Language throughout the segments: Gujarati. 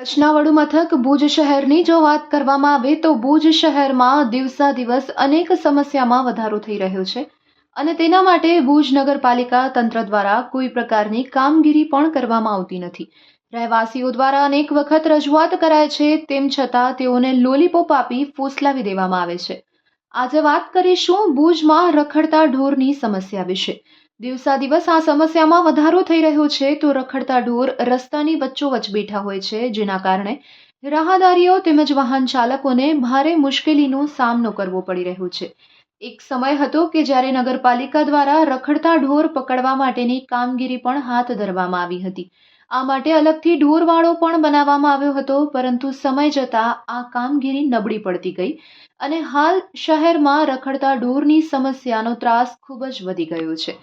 કચ્છના વડુ મથક ભુજ શહેરની જો વાત કરવામાં આવે તો ભુજ શહેરમાં દિવસા દિવસ અનેક સમસ્યામાં વધારો થઈ રહ્યો છે અને તેના માટે ભુજ નગરપાલિકા તંત્ર દ્વારા કોઈ પ્રકારની કામગીરી પણ કરવામાં આવતી નથી. રહેવાસીઓ દ્વારા અનેક વખત રજૂઆત કરાય છે, તેમ છતાં તેઓને લોલીપોપ આપી ફોસલાવી દેવામાં આવે છે. આજે વાત કરીશું ભુજમાં રખડતા ઢોરની સમસ્યા વિશે. દિવસા દિવસ આ સમસ્યામાં વધારો થઈ રહ્યો છે તો રખડતા ઢોર રસ્તાની વચ્ચોવચ બેઠા હોય છે, જેના કારણે રાહદારીઓ તેમજ વાહન ચાલકોને ભારે મુશ્કેલીનો સામનો કરવો પડી રહ્યો છે. એક સમય હતો કે જ્યારે નગરપાલિકા દ્વારા રખડતા ઢોર પકડવા માટેની કામગીરી પણ હાથ ધરવામાં આવી હતી. આ માટે અલગથી ઢોરવાળો પણ બનાવવામાં આવ્યો હતો, પરંતુ સમય જતાં આ કામગીરી નબળી પડતી ગઈ અને હાલ શહેરમાં રખડતા ઢોરની સમસ્યાનો ત્રાસ ખૂબ જ વધી ગયો છે.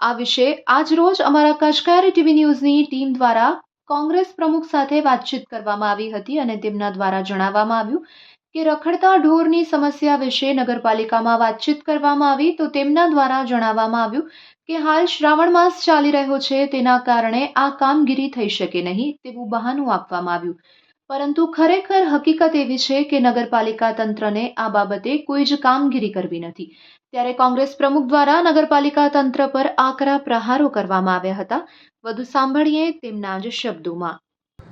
આ વિશે આજરોજ અમારા કચકારી ટીવી ન્યૂઝની ટીમ દ્વારા કોંગ્રેસ પ્રમુખ સાથે વાતચીત કરવામાં આવી હતી અને તેમના દ્વારા જણાવવામાં આવ્યું કે રખડતા ઢોરની સમસ્યા વિશે નગરપાલિકામાં વાતચીત કરવામાં આવી તો તેમના દ્વારા જણાવવામાં આવ્યું કે હાલ શ્રાવણ માસ ચાલી રહ્યો છે, તેના કારણે આ કામગીરી થઈ શકે નહીં તેવું બહાનું આપવામાં આવ્યું. પરંતુ ખરેખર હકીકત એવી છે કે નગરપાલિકા તંત્રને આ બાબતે કોઈ જ કામગીરી કરવી નથી. ત્યારે કોંગ્રેસ પ્રમુખ દ્વારા નગરપાલિકા તંત્ર પર આકરા પ્રહારો કરવામાં આવ્યા હતા. વધુ સાંભળીએ તેમના જ શબ્દોમાં.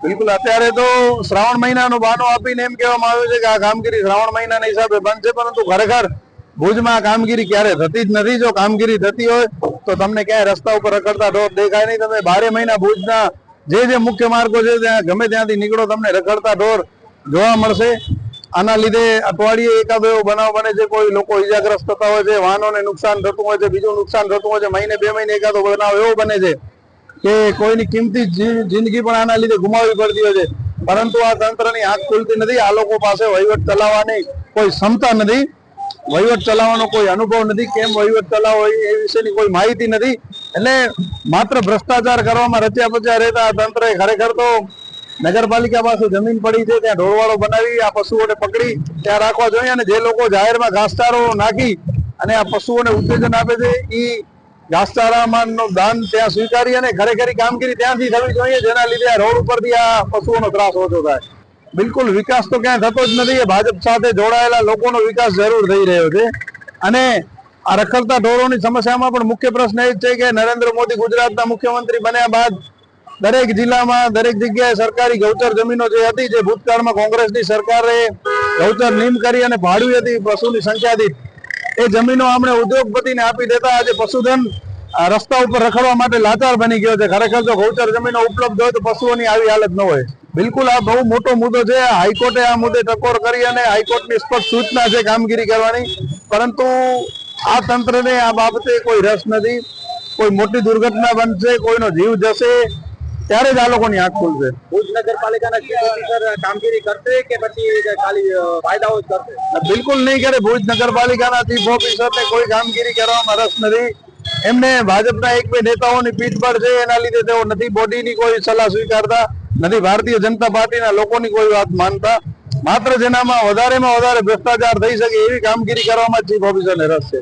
બિલકુલ, અત્યારે તો શ્રાવણ મહિનાનો બહાનો આપીને એમ કહેવામાં આવ્યું છે કે આ કામગીરી શ્રાવણ મહિનાના હિસાબે બંધ છે, પરંતુ ખરેખર ભુજમાં કામગીરી ક્યારે થતી જ નથી. જો કામગીરી થતી હોય તો તમને ક્યાંય રસ્તા ઉપર રખડતા ઢોર દેખાય નહીં. તમે બારે મહિના ભુજના જે જે મુખ્ય માર્ગો છે, ત્યાં ગમે ત્યાંથી નીકળો, તમને રખડતા ઢોર જોવા મળશે. આના લીધે અઠવાડિયે એકાદો એવો બનાવ બને છે, કોઈ લોકો ઇજાગ્રસ્ત થતા હોય છે, વાહનોને નુકસાન થતું હોય છે, બીજું નુકસાન થતું હોય છે, મહિને બે મહિને એકાદો બનાવ એવો બને છે કે કોઈની કિંમતી જિંદગી પણ આના લીધે ગુમાવવી પડતી હોય છે. પરંતુ આ તંત્રની આંખ ખુલતી નથી. આ લોકો પાસે વહીવટ ચલાવવાની કોઈ ક્ષમતા નથી. વહીવટ ચલાવવાનો કોઈ અનુભવ નથી. કેમ વહીવટ ચલાવવો એ એ વિશેની કોઈ માહિતી નથી. એટલે માત્ર ભ્રષ્ટાચાર કરવામાં રચ્યા પચ્યા રહેતા આ તંત્રએ ખરેખર તો નગરપાલિકા પાસે જમીન પડી છે. ત્યાં ઢોરવાળો બનાવી, આ પશુઓને પકડી, ત્યાં રાખવા જોઈએ અને જે લોકો જાહેરમાં ઘાસચારો નાખી અને આ પશુઓને ઉત્તેજન આપે છે એ ઘાસચારામાં નું દાન ત્યાં સ્વીકારી અને ખરેખર કામગીરી ત્યાંથી થવી જોઈએ, જેના લીધે આ રોડ ઉપરથી આ પશુઓનો ત્રાસ ઓછો થાય. બિલકુલ વિકાસ તો ક્યાંય થતો જ નથી ભાજપ સાથે જોડાયેલા લોકોનો વિકાસ જરૂર થઈ રહ્યો છે. અને આ રખડતા ઢોરોની સમસ્યામાં પણ મુખ્ય પ્રશ્ન એ જ છે કે નરેન્દ્ર મોદી ગુજરાતના મુખ્યમંત્રી બન્યા બાદ દરેક જિલ્લામાં, દરેક જગ્યાએ સરકારી ગૌચર જમીનો જે હતી, જે ભૂતકાળમાં કોંગ્રેસની સરકારે ગૌચર નીમ કરી અને ભાડું હતી પશુની સંખ્યાથી એ જમીનો આપણે ઉદ્યોગપતિને આપી દેતા આજે પશુધન રસ્તા ઉપર રખડવા માટે લાચાર બની ગયો છે. ખરેખર જો ગૌચર જમીનો ઉપલબ્ધ હોય તો પશુઓની આવી હાલત ન હોય. બિલકુલ આ બહુ મોટો મુદ્દો છે. હાઈકોર્ટે આ મુદ્દે ટકોર કરી અને હાઈકોર્ટની સ્પષ્ટ સૂચના છે કામગીરી કરવાની. પરંતુ આ તંત્રને આ બાબતે કોઈ રસ નથી. કોઈ મોટી દુર્ઘટના બનશે, કોઈનો જીવ જશે. ત્યારે જ આ લોકોની આંખ ખુલશે. ભુજ નગરપાલિકાના ચીફ ઓફિસર કામગીરી કરશે કે પછી ખાલી વાયદાઓ જ કરશે? બિલકુલ નહીં કરે. ભુજ નગરપાલિકાના ચીફ ઓફિસરને કોઈ કામગીરી કરવામાં રસ નથી. એમને ભાજપના એક બે નેતાઓની પીઠ પર છે એના લીધે તેઓ નથી બોડીની કોઈ સલાહ સ્વીકારતા નથી ભારતીય જનતા પાર્ટીના લોકોની કોઈ વાત માનતા. માત્ર જેનામાં વધારેમાં વધારે ભ્રષ્ટાચાર થઈ શકે એવી કામગીરી કરવામાં ચીફ ઓફિસરને રસ છે.